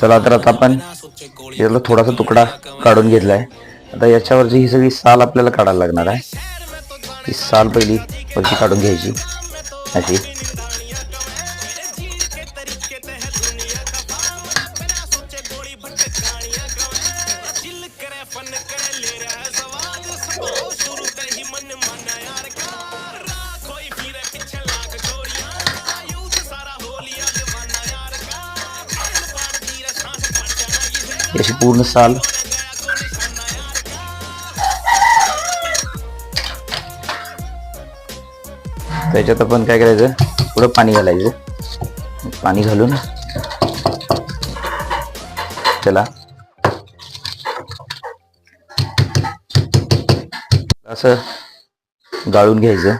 चला तर आता आपण याला थोडासा तुकडा काढून घेतलाय. आता याच्यावरची ही सगळी साल आपल्याला काढायला लागणार आहे. ही साल पहिली वरची काढून घ्यायची. अशी. याची पूर्ण साल. त्याच्यात आपण काय करायचं? थोडं पाणी घालायचं. पाणी घालून त्याला असं गाळून घ्यायचं.